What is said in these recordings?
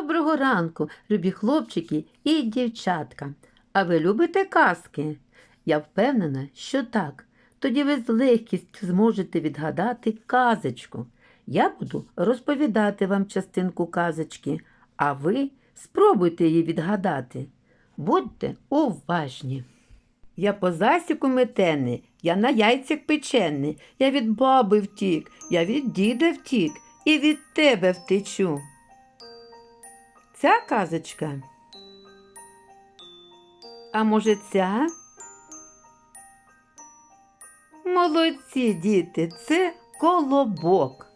Доброго ранку, любі хлопчики і дівчатка. А ви любите казки? Я впевнена, що так. Тоді ви з легкістю зможете відгадати казочку. Я буду розповідати вам частинку казочки, а ви спробуйте її відгадати. Будьте уважні. Я по засіку метений, я на яйцях печений, я від баби втік, я від діда втік і від тебе втечу. Ця казочка. А може ця? Молодці, діти, це колобок.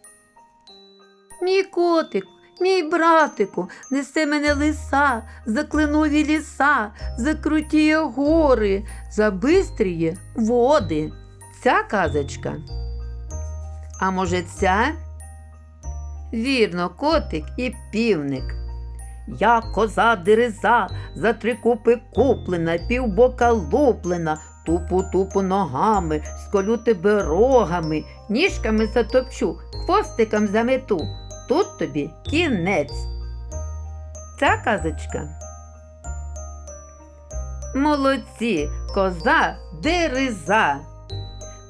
Мій котик, мій братику, несе мене лиса, за кленові ліса, за крутіє гори, за бистріє води. Ця казочка. А може ця? Вірно, котик і півник. Я коза дереза, за три купи куплена, півбока луплена, тупу-тупу ногами, сколю тебе рогами, ніжками затопчу, хвостиком замету. Тут тобі кінець. Ця казочка. Молодці, коза дереза.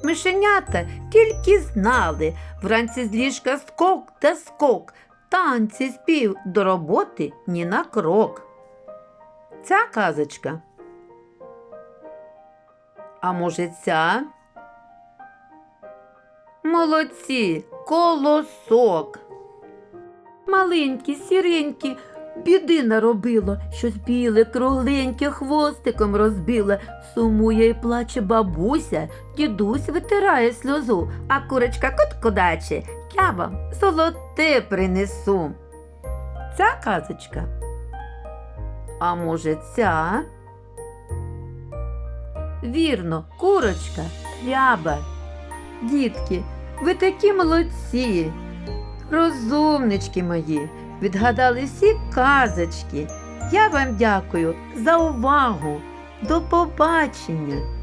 Мишенята тільки знали, вранці з ліжка скок та скок, танці спів до роботи ні на крок. Ця казочка. А може, ця? Молодці, колосок. Маленькі, сіренькі, біди наробило, щось біле, кругленьке хвостиком розбило. Сумує і плаче бабуся, дідусь витирає сльозу, а курочка кот-кудаче, я вам золоте принесу. Ця казочка. А може, ця? Вірно, курочка, ряба. Дітки, ви такі молодці. Розумнички мої, відгадали всі казочки. Я вам дякую за увагу. До побачення!